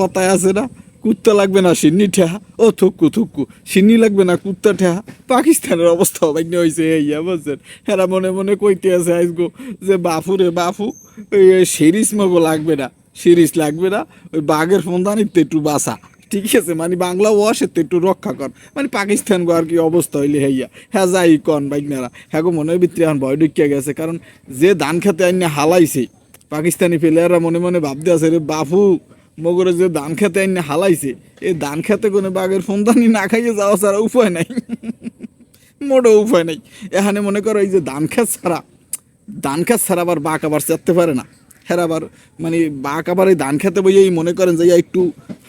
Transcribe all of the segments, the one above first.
কথায় আছে না, কুত্তা লাগবে না সিন্নি ঠেহা। ও থুক্কু থুক্কু সিন্নি লাগবে না কুত্তা ঠেহা। পাকিস্তানের অবস্থা অবান্য হয়েছে এইয়া বুঝছেন হেরা মনে মনে কইতে আছে আজগো যে বাফু রে বাফু সিরিজ মগো লাগবে না, সিরিজ লাগবে না, ওই বাঘের ফোনদানিতে একটু বাসা ঠিক আছে মানে বাংলা ওয়াশের তো একটু রক্ষা কর। মানে পাকিস্তান গো আর কি অবস্থা হইলে হইয়া হ্যাঁ যাই কন বাইকনারা। হ্যাঁ গো, মনে হয় ভিতরে এখন ভয় ঢুকিয়া গেছে, কারণ যে ধান খেতে আইনে হালাইছে, পাকিস্তানি প্লেয়াররা মনে মনে ভাবতে আছে রে, বাপু মগরে যে ধান খেতে আইনে হালাইছে, এই ধান খেতে কোনো বাঘের ফোনদানি না খাইয়ে যাওয়া ছাড়া উপায় নাই। মোটো উপায় নাই। এখানে মনে করো এই যে ধান খেত ছাড়া, ধান খেত ছাড়া আবার বাঘ আবার চারতে পারে না। হ্যাঁ আবার মানে বাঘ আবার এই ধান খেতে বইয়েই মনে করেন যে একটু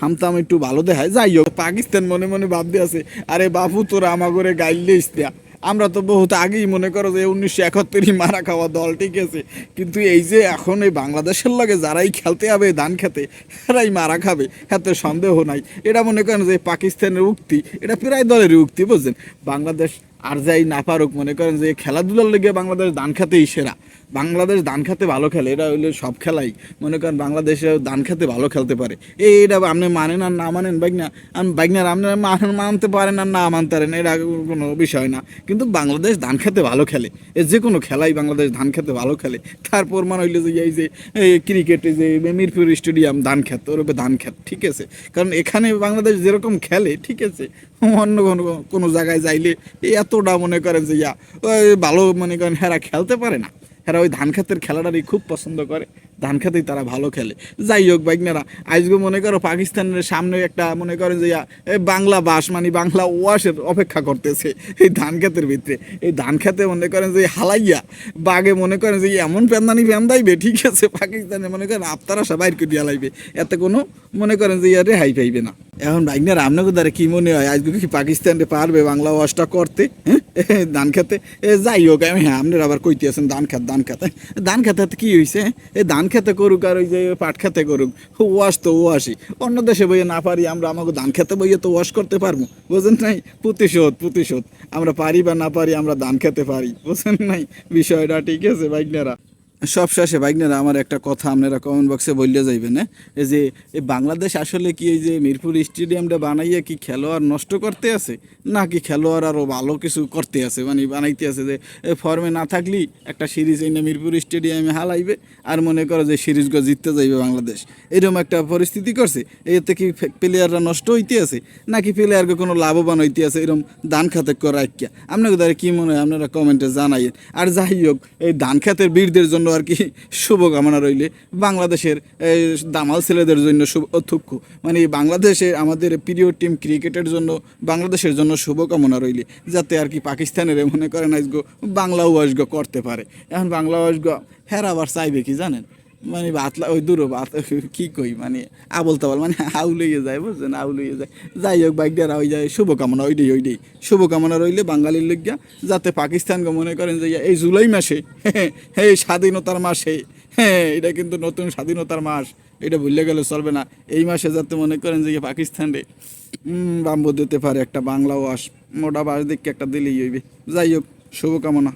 হামতাম, একটু ভালো দেখায়। যাই হোক, পাকিস্তান মনে মনে ভাবতে আছে, আরে বাপু, তোরা আমাগরে গাইলে ইস্তিয়া আমরা তো বহুত আগেই মনে করো যে উনিশশো একাত্তরই মারা খাওয়া দল, ঠিক আছে? কিন্তু এই যে এখন এই বাংলাদেশের লগে যারাই খেলতে হবে ধান খেতে তারাই মারা খাবে, এত সন্দেহ নাই। এটা মনে করেন যে পাকিস্তানের উক্তি, এটা প্রায় দলের উক্তি, বুঝছেন? বাংলাদেশ আর যাই না পারুক, মনে করেন যে খেলাধুলার লেগে বাংলাদেশ ধান খেতেই সেরা বাংলাদেশ দান খেতে ভালো খেলে, এটা হইলে সব খেলাই। মনে করেন বাংলাদেশে দান খেতে ভালো খেলতে পারে। এই এটা আপনি মানেন আর না মানেন বাইকনা আমি বাইকনার আপনি মান মানতে পারেন আর না মানতে পারেন, এটা কোনো বিষয় না। কিন্তু বাংলাদেশ ধান খেতে ভালো খেলে, এ যে কোনো খেলাই বাংলাদেশ ধান খেতে ভালো খেলে তারপর মানে হইলে যে এই যে, এই ক্রিকেটে যে মিরপুর স্টেডিয়াম ধান খেত ওরূপে ধান খেত, ঠিক আছে? কারণ এখানে বাংলাদেশ যেরকম খেলে, ঠিক আছে? অন্য কোনো কোনো জায়গায় যাইলে এতটা মনে করেন যে ইয়া, ওই ভালো মনে করেন হেরা খেলতে পারে না। হেরা ওই ধান খেতের খেলাটারই খুব পছন্দ করে। ধান খেতেই তারা ভালো খেলে। যাই হোক বাইকনারা আজকে মনে করো পাকিস্তানের সামনে একটা মনে করেন যে বাংলা বাস মানে বাংলা ওয়াশের অপেক্ষা করতেছে এই ধান খেতের ভিতরে। এই ধান খেতে মনে করেন যে হালাইয়া, বাগে মনে করেন যে এমন প্যান্দানি প্যান্দাইবে ঠিক আছে, পাকিস্তানে মনে করেন আপনারা সবাই করে লাইবে। এতে কোনো মনে করেন যে ইয়া রেহাই পাইবে না। এখন বাইকনার আপনাকে দ্বারা কি মনে হয়? আজকে কি পাকিস্তানে পারবে বাংলা ওয়াশটা করতে? হ্যাঁ? ধান খেতে? এ, যাই হোক, আমি হ্যাঁ আপনার আবার কইতে আছেন ধান খেত, ধান খেতে। ধান খেতে কি হয়েছে এই ধান খেতে করুক আর ওই যে পাট খেতে করুক, ওয়াশ তো ওয়াশই। অন্য দেশে বইয়ে না পারি আমরা, আমাকে ধান খেতে বইয়ে তো ওয়াশ করতে পারব, বুঝেন নাই? প্রতিশোধ প্রতিশোধ। আমরা পারি বা না পারি আমরা ধান খেতে পারি, বুঝেন নাই? বিষয়টা ঠিক আছে বাইকনারা সব শেষে বাইকনারা আমার একটা কথা আপনারা কমেন্ট বক্সে বললে যাইবেন হ্যাঁ? এই যে, এই বাংলাদেশ আসলে কি এই যে মিরপুর স্টেডিয়ামটা বানাইয়া কি খেলোয়াড় নষ্ট করতে আছে? নাকি খেলোয়াড় আরও ভালো কিছু করতে আছে? মানে বানাইতে আছে যে ফর্মে না থাকলেই একটা সিরিজ এনে মিরপুর স্টেডিয়ামে হালাইবে আর মনে করো যে সিরিজগুলো জিততে যাইবে বাংলাদেশ। এরকম একটা পরিস্থিতি করছে। এতে কি প্লেয়াররা নষ্ট হইতে আছে? নাকি প্লেয়ারকে কোনো লাভবান হইতে আছে? এরকম দান খাতে করা আপনাকে দ্বারা কি মনে হয়? আপনারা কমেন্টে জানাইয়েন। আর যাই হোক, এই ধান খাতের বীরদের জন্য আর কি শুভকামনা রইলে। বাংলাদেশের দামাল ছেলেদের জন্য অধ্যক্ষ মানে বাংলাদেশে আমাদের প্রিয় টিম ক্রিকেটের জন্য, বাংলাদেশের জন্য শুভকামনা রইলে। যাতে আর কি পাকিস্তানের মনে করেন আজগো বাংলা ওয়াশগ করতে পারে। এখন বাংলা ওয়াশগ হেরাবার চাইবে কি জানেন? মানে বাতলা ওই দূর বাত কি কই মানে আবল তাবল মানে আউলিয়ে যায়, বুঝছেন? আউলিয়ে যায়। যাই হোক বাইক দ্বারা ওই যায়, শুভকামনা ওইটাই ওইটাই শুভকামনা রইলে বাঙালির লজ্ঞা যাতে পাকিস্তানকে মনে করেন যে, এই জুলাই মাসে হ্যাঁ এই স্বাধীনতার মাসে হ্যাঁ এটা কিন্তু নতুন স্বাধীনতার মাস, এটা ভুলে গেলে চলবে না। এই মাসে যাতে মনে করেন যে পাকিস্তানে বাম্বু দিতে পারে একটা বাংলা ওয়াশ মোটা বাস দিকে একটা দিলেই হইবে। যাই হোক, শুভকামনা।